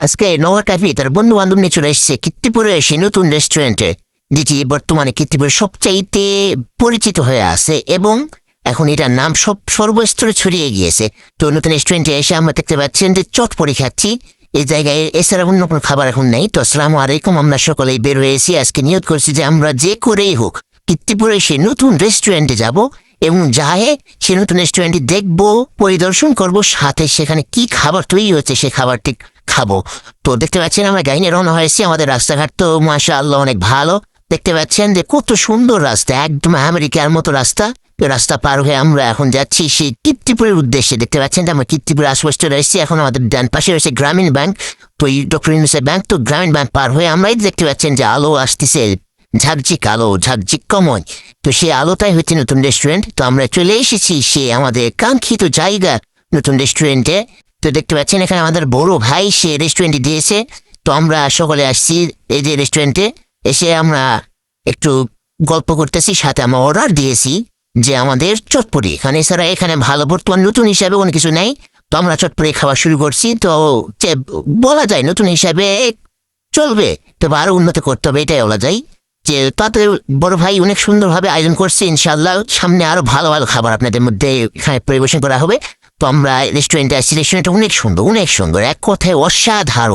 আজকে ক্যাফে তার বন্ধু বান্ধব নিয়ে চলে এসেছে কীর্তিপুরে এসে নতুন রেস্টুরেন্টে, যেটি বর্তমানে কীর্তিপুরে সবচাইতে পরিচিত হয়ে আছে এবং এখন এটার নাম সব সর্বস্তরে ছড়িয়ে গিয়েছে। তো নতুন রেস্টুরেন্টে এসে আমরা দেখতে পাচ্ছেন যে চট পরে খাচ্ছি। এই জায়গায় এছাড়া অন্য কোনো খাবার এখন নেই। তো আসসালামু আলাইকুম, আমরা সকলেই বের হয়েছি। আজকে নিয়োগ করছি যে আমরা যে করেই হোক কীর্তিপুরে এসে নতুন রেস্টুরেন্টে যাব। এবং যায় সে নতুন রেস্টুরেন্টে দেখব, পরিদর্শন করব, সাথে সেখানে কি খাবার তৈরি হচ্ছে সে খাবারটি খাব। তো দেখতে পাচ্ছেন আমরা গাইনে রওনা হয়েছি, আমাদের রাস্তাঘাট তো মাসা আল্লাহ অনেক ভালো। দেখতে পাচ্ছেন যে কত সুন্দর রাস্তা, একদম আমেরিকার মতো রাস্তা। রাস্তা পার হয়ে আমরা এখন যাচ্ছি সেই কীর্তিপুরের উদ্দেশ্যে। দেখতে পাচ্ছেন যে আমরা কীর্তিপুর আশপাশ এসেছি এখন আমাদের ডান পাশে রয়েছে গ্রামীণ ব্যাংক। তো এই ডক্টর ইউনুসের ব্যাংক, তো গ্রামীণ ব্যাংক পার হয়ে আমরাই দেখতে পাচ্ছেন যে আলো আসতেছে, ঝাকঝিক আলো, ঝাকঝিক কমন তো সেই আলোটাই হচ্ছে নতুন রেস্টুরেন্ট তো আমরা চলে এসেছি সে আমাদের কাঙ্ক্ষিত জায়গা নতুন রেস্টুরেন্টে তো দেখতে পাচ্ছেন এখানে আমাদের বড় ভাই সে রেস্টুরেন্টে দিয়েছে। তো আমরা সকলে আসছি এই যে রেস্টুরেন্টে এসে আমরা একটু গল্প করতেছি, সাথে আমরা অর্ডার দিয়েছি যে আমাদের চটপটি। এখানে এছাড়া এখানে ভালো বর্তমান নতুন হিসাবে কোনো কিছু নেই। তো আমরা চটপটি খাওয়া শুরু করছি। তো বলা যায় নতুন হিসাবে চলবে। তবে আরও উন্নত করতে হবে, এটাই বলা যায়। যে তাতে বড় ভাই অনেক সুন্দরভাবে আয়োজন করছে ইনশাল্লাহ সামনে আরও ভালো ভালো খাবার আপনাদের মধ্যে এখানে পরিবেশন করা হবে। তো আমরা রেস্টুরেন্টে আসছি রেস্টুরেন্টটা অনেক সুন্দর অনেক সুন্দর। এক কথায় অসাধারণ।